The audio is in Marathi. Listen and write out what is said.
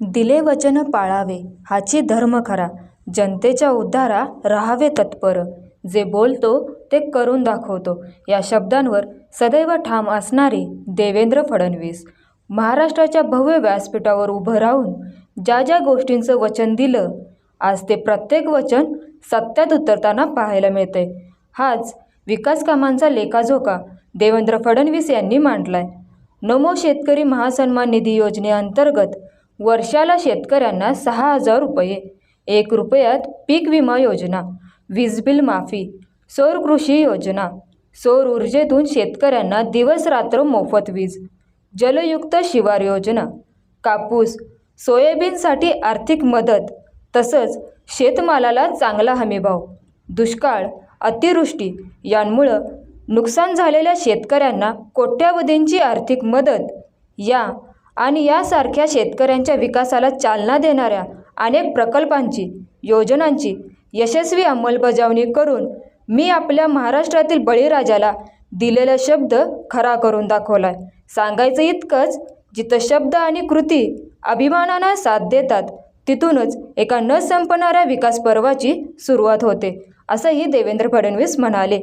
दिले वचन पाळावे हाची धर्म खरा जनतेच्या उद्धारा राहावे तत्पर. जे बोलतो ते करून दाखवतो. या शब्दांवर सदैव ठाम असणारे देवेंद्र फडणवीस. महाराष्ट्राच्या भव्य व्यासपीठावर उभं राहून ज्या ज्या गोष्टींचं वचन दिलं आज ते प्रत्येक वचन सत्यात उतरताना पाहायला मिळते हाच विकास कामांचा लेखाजोखा देवेंद्र फडणवीस यांनी मांडलाय. नमो शेतकरी महासन्मान निधी योजनेअंतर्गत वर्षाला शेतकऱ्यांना सहा हजार रुपये एक रुपयात पीक विमा योजना वीज बिल माफी सौर कृषी योजना सौर ऊर्जेतून शेतकऱ्यांना दिवस रात्र मोफत वीज जलयुक्त शिवार योजना कापूस सोयाबीनसाठी आर्थिक मदत तसंच शेतमालाला चांगला हमीभाव दुष्काळ अतिवृष्टी यांमुळं नुकसान झालेल्या शेतकऱ्यांना कोट्यावधींची आर्थिक मदत या आणि यासारख्या शेतकऱ्यांच्या विकासाला चालना देणाऱ्या अनेक प्रकल्पांची योजनांची यशस्वी अंमलबजावणी करून मी आपल्या महाराष्ट्रातील बळीराजाला दिलेला शब्द खरा करून दाखवलाय. सांगायचं इतकंच जिथं शब्द आणि कृती अभिमानानं साथ देतात तिथूनच एका न संपणाऱ्या विकास पर्वाची सुरुवात होते असंही देवेंद्र फडणवीस म्हणाले.